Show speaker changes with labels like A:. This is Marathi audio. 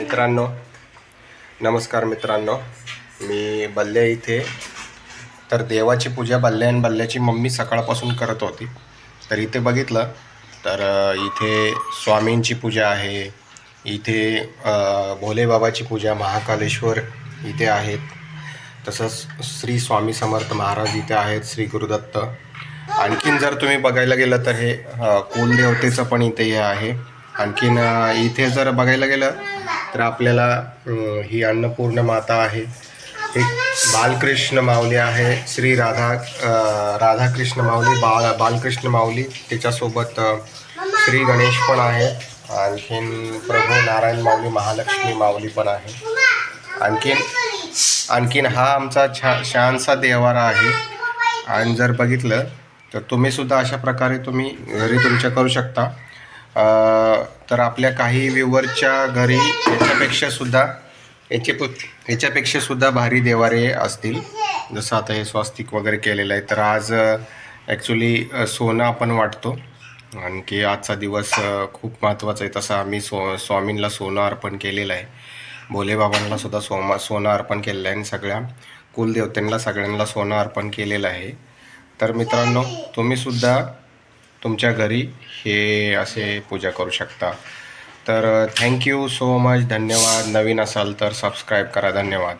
A: मित्रांनो नमस्कार मित्रांनो. मी बल्ले इथे. तर देवाची पूजा बल्ले आणि बल्ल्याची मम्मी सकाळपासून करत होती. तर इथे बघितलं तर इथे स्वामींची पूजा आहे. इथे भोलेबाबाची पूजा महाकालेश्वर इथे आहेत. तसंच श्री स्वामी समर्थ महाराज इथे आहेत श्री गुरुदत्त. आणखीन जर तुम्ही बघायला गेलं तर हे कुलदेवतेचं पण इथे हे आहे. आणखीन इथे जर बघायला गेलं तर आपल्याला ही अन्नपूर्ण माता आहे. एक बालकृष्ण माऊली आहे. श्री राधा राधाकृष्ण माऊली बाल बालकृष्ण माऊली त्याच्यासोबत श्री गणेश पण आहे. आणखीन प्रभू नारायण माऊली महालक्ष्मी माऊली पण आहे. आणखीन आणखीन हा आमचा छा छानसा देवारा आहे. आणि जर बघितलं तर तुम्ही सुद्धा अशा प्रकारे तुम्ही घरी तुमच्या करू शकता. तर आपल्या काही व्ह्युअरच्या घरी याच्यापेक्षा सुद्धा याचे याच्यापेक्षा सुद्धा भारी देवारे असतील. जसं आता हे स्वास्तिक वगैरे केलेलं आहे तर आज ॲक्च्युली सोनं आपण वाटतो. आणखी आजचा दिवस खूप महत्त्वाचा आहे. तसं आम्ही सो स्वामींना सोनं अर्पण केलेलं आहे. भोलेबाबांना सुद्धा सोमा सोनं अर्पण केलेलं आहे आणि सगळ्या कुलदेवतांना सगळ्यांना सोनं अर्पण केलेलं आहे. तर मित्रांनो तुम्हीसुद्धा तुमच्या घरी हे असे पूजा करू शकता. तर थँक्यू सो मच धन्यवाद. नवीन असाल तर सबस्क्राईब करा. धन्यवाद.